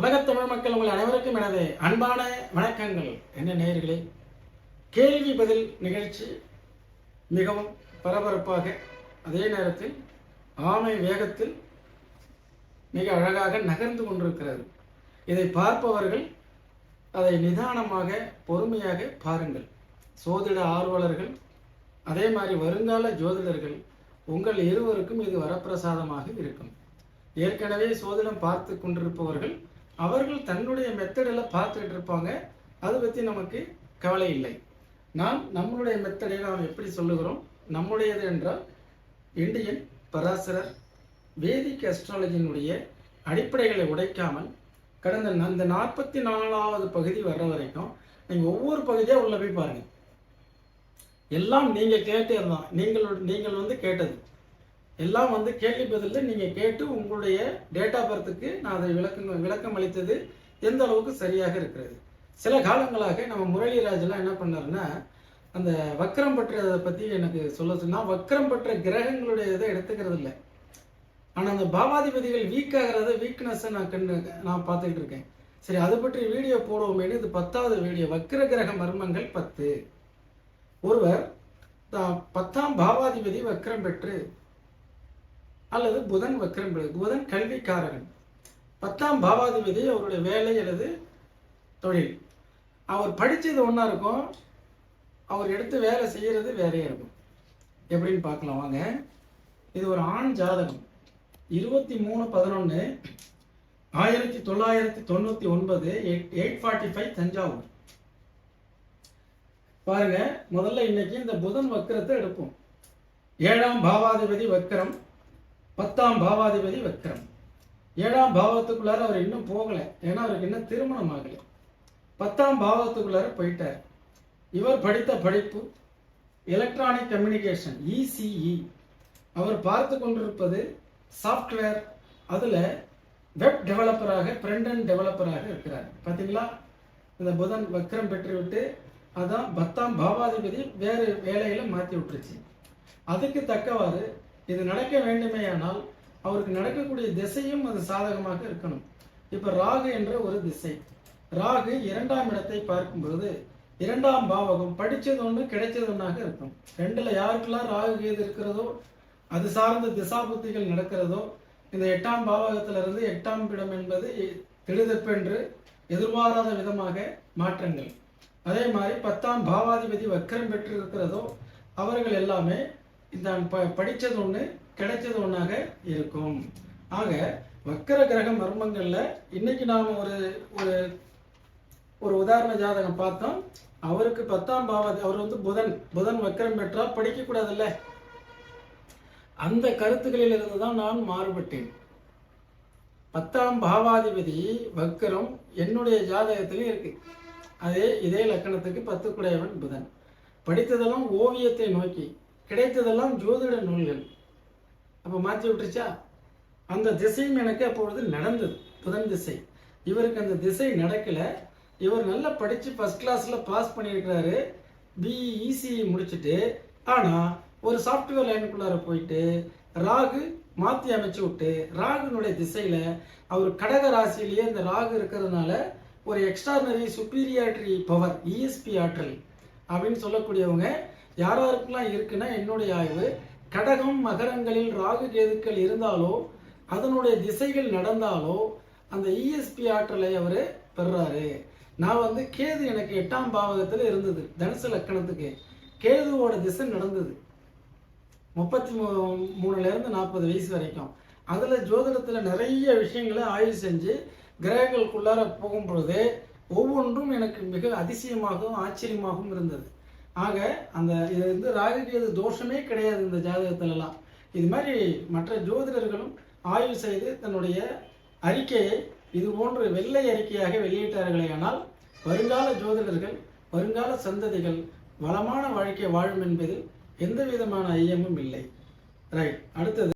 உலகத் தமிழ் மக்கள் உங்கள் அனைவருக்கும் எனது அன்பான வணக்கங்கள். என்ன நேயர்களே கேள்வி பதில் நிகழ்ச்சி மிகவும் பரபரப்பாக அதே நேரத்தில் ஆமை வேகத்தில் மிக அழகாக நகர்ந்து கொண்டிருக்கிறது. இதை பார்ப்பவர்கள் அதை நிதானமாக பொறுமையாக பாருங்கள். சோதிட ஆர்வலர்கள் அதே மாதிரி வருங்கால ஜோதிடர்கள் உங்கள் இருவருக்கும் இது வரப்பிரசாதமாக இருக்கும். ஏற்கனவே சோதிடம் பார்த்து கொண்டிருப்பவர்கள் அவர்கள் தன்னுடைய மெத்தடில் பார்த்துட்டு இருப்பாங்க. அதை பற்றி நமக்கு கவலை இல்லை. நாம் நம்மளுடைய மெத்தடை நாம் எப்படி சொல்லுகிறோம்? நம்முடையது என்றால் இந்தியன் பராசரர் வேதிக் அஸ்ட்ராலஜியினுடைய அடிப்படைகளை உடைக்காமல் கடந்த அந்த நாற்பத்தி நாலாவது பகுதி வர்ற வரைக்கும் நீங்கள் ஒவ்வொரு பகுதியாக உள்ளே போய் பாருங்கள் எல்லாம் நீங்கள் கேட்டே இருந்தான் நீங்கள் நீங்கள் வந்து கேட்டது. எல்லாம் வந்து கேள்வி பதிலில் நீங்கள் கேட்டு உங்களுடைய டேட்டா பர்த்துக்கு நான் அதை விளக்கம் விளக்கம் அளித்தது எந்த அளவுக்கு சரியாக இருக்கிறது. சில காலங்களாக நம்ம முரளிராஜெல்லாம் என்ன பண்ணாருன்னா அந்த வக்ரம் பற்றதை பற்றி எனக்கு சொல்ல சொன்னால் வக்கரம் பற்ற கிரகங்களுடைய இதை எடுத்துக்கிறது இல்லை. ஆனால் அந்த பாவாதிபதிகள் வீக் ஆகிறத வீக்னஸ்ஸை நான் கண்டு நான் பார்த்துக்கிட்டு இருக்கேன். சரி அது பற்றி வீடியோ போடுவோமேனு இது பத்தாவது வீடியோ வக்கர கிரக மர்மங்கள் பத்து. ஒருவர் தான் பத்தாம் பாவாதிபதி வக்கரம் பெற்று அல்லது புதன் வக்ரம் புதன் கல்விக்காரகன். பத்தாம் பாவாதிபதி அவருடைய வேலை அல்லது தொழில். அவர் படித்தது ஒன்றா இருக்கும் அவர் எடுத்து வேலை செய்கிறது வேறையாக இருக்கும். எப்படின்னு பார்க்கலாம் வாங்க. இது ஒரு ஆண் ஜாதகம். இருபத்தி மூணு பதினொன்று ஆயிரத்தி தொள்ளாயிரத்தி தொண்ணூற்றி ஒன்பது eight eight forty five Thanjavur. பாருங்க முதல்ல இன்னைக்கு இந்த புதன் வக்கரத்தை எடுப்போம். ஏழாம் பாவாதிபதி வக்கரம் பத்தாம் பாவாதிபதி வக்கரம் ஏழாம் பாவத்துக்குள்ளார அவர் இன்னும் போகலை. ஏன்னா அவருக்கு இன்னும் திருமணம் ஆகல. பத்தாம் பாவத்துக்குள்ளார போயிட்டார். இவர் படித்த படிப்பு எலக்ட்ரானிக் கம்யூனிகேஷன் இசிஇ அவர் பார்த்து கொண்டிருப்பது சாஃப்ட்வேர் அதில் வெப் டெவலப்பராக ஃப்ரண்ட் அண்ட் டெவலப்பராக இருக்கிறார். பார்த்தீங்களா இந்த புதன் வக்ரம் பெற்றுவிட்டு அதான் பத்தாம் பாவாதிபதி வேறு வேலையில் மாற்றி விட்டுருச்சு. அதுக்கு தக்கவாறு இது நடக்க வேண்டுமேயானால் அவருக்கு நடக்கக்கூடிய திசையும் அது சாதகமாக இருக்கணும். இப்ப ராகு என்ற ஒரு திசை. ராகு இரண்டாம் இடத்தை பார்க்கும்போது இரண்டாம் பாவகம் படிச்சது ஒன்று கிடைச்சது ஒன்றாக இருக்கும். ரெண்டுல யாருக்கெல்லாம் ராகு கேது இருக்கிறதோ அது சார்ந்த திசாபுத்திகள் நடக்கிறதோ இந்த எட்டாம் பாவகத்திலிருந்து எட்டாம் இடம் என்பது திடுதப்பென்று எதிர்பாராத விதமாக மாற்றங்கள். அதே மாதிரி பத்தாம் பாவாதிபதி வக்கரம் பெற்று இருக்கிறதோ அவர்கள் எல்லாமே இந்த ப படித்தது ஒன்று கிடைச்சது ஒன்றாக இருக்கும். ஆக வக்கர கிரக மர்மங்கள்ல இன்னைக்கு நாம் ஒரு ஒரு ஒரு உதாரண ஜாதகம் பார்த்தோம். அவருக்கு பத்தாம் பாவாதி அவர் வந்து புதன் புதன் வக்கரம் பெற்றால் படிக்கக்கூடாதுல்ல. அந்த கருத்துக்களில் இருந்து தான் நான் மாறுபட்டேன். பத்தாம் பாவாதிபதி வக்கரம் என்னுடைய ஜாதகத்திலும் இருக்கு. அதே இதே லக்கணத்துக்கு பத்துக்குடையவன் புதன். படித்ததெல்லாம் ஓவியத்தை நோக்கி. கிடைத்ததெல்லாம் ஜோதிட நூல்கள். அப்போ மாற்றி விட்டுருச்சா? அந்த திசையும் எனக்கு அப்பொழுது நடந்தது. புதன் திசை. இவருக்கு அந்த திசை நடக்கலை. இவர் நல்லா படித்து ஃபர்ஸ்ட் கிளாஸில் பாஸ் பண்ணியிருக்கிறாரு. பிஇ இசிஇ முடிச்சுட்டு ஆனால் ஒரு சாஃப்ட்வேர் லைனுக்குள்ளார போயிட்டு ராகு மாற்றி அமைச்சு விட்டு ராகுனுடைய திசையில் அவர் கடக ராசியிலேயே இந்த ராகு இருக்கிறதுனால ஒரு எக்ஸ்ட்ரானரி சுப்பீரியாட்ரி பவர் இஎஸ்பி ஆற்றல் அப்படின்னு சொல்லக்கூடியவங்க யார் யாருக்கெல்லாம் இருக்குன்னா என்னுடைய ஆய்வு கடகம் மகரங்களில் ராகு கேதுக்கள் இருந்தாலோ அதனுடைய திசைகள் நடந்தாலோ அந்த இஎஸ்பி ஆற்றலை அவர் பெறுறாரு. நான் வந்து கேது எனக்கு எட்டாம் பாவகத்தில் இருந்தது தனுசு லக்கணத்துக்கு. கேதுவோட திசை நடந்தது. முப்பத்தி மூ மூணுலேருந்து நாற்பது வயசு வரைக்கும். அதில் ஜோதிடத்தில் நிறைய விஷயங்களை ஆய்வு செஞ்சு கிரகங்களுக்குள்ளார போகும்பொழுது ஒவ்வொன்றும் எனக்கு மிக அதிசயமாகவும் ஆச்சரியமாகவும் இருந்தது. ஆக அந்த இது வந்து ராகுகேது தோஷமே கிடையாது இந்த ஜாதகத்திலலாம். இது மாதிரி மற்ற ஜோதிடர்களும் ஆய்வு செய்து தன்னுடைய அறிக்கையை இது போன்று வெள்ளை அறிக்கையாக வெளியிட்டார்களே ஆனால் வருங்கால ஜோதிடர்கள் வருங்கால சந்ததிகள் வளமான வாழ்க்கை வாழும் என்பதில் எந்த விதமான ஐயமும் இல்லை. ரைட் அடுத்தது